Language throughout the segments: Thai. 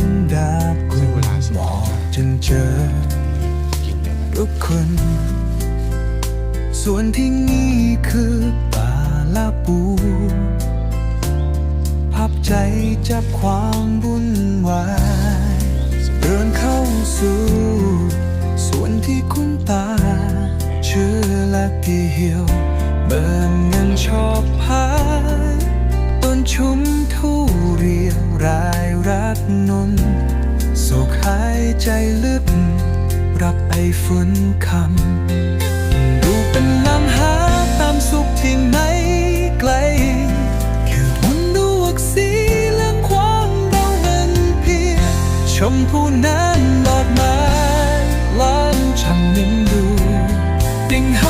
นดาบคุณมอจนเจอทุกคนส่วนที่นี่คือป่าละปูพับใจจับความบุญวายเดินเข้าสู่ส่วนที่คุ้นตา ชื่อและกี่เหี่ยว เบิ่งเงินชอบพายต้นชุ่ม รายรักนนโศกหายใจลึก รับไอฝุ่นคำ ดูเป็นนำหาตามสุขที่ไหนไกลแค่หุ่นดูอักสีเรื่องความเราเงินเพียงชมพูนั้นดอกไม้ล้านช่างนิ่งดูดิ่งหา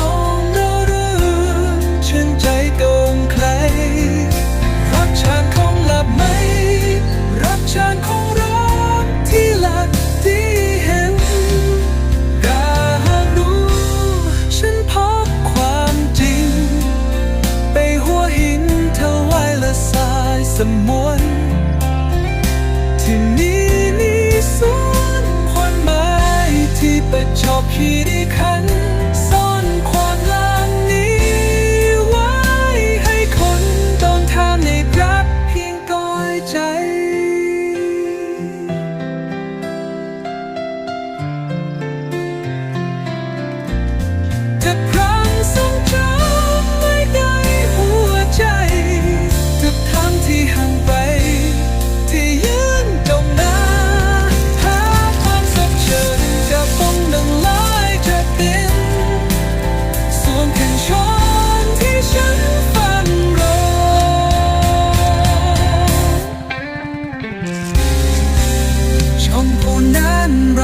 มวนที่นี่นี่สวนควันไม้ที่เป็นชอบขี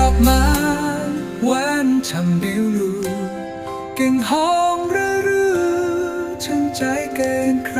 อบมาหวานทำดิวลูเก่งห้องเรือรือช่างใจเกินใคร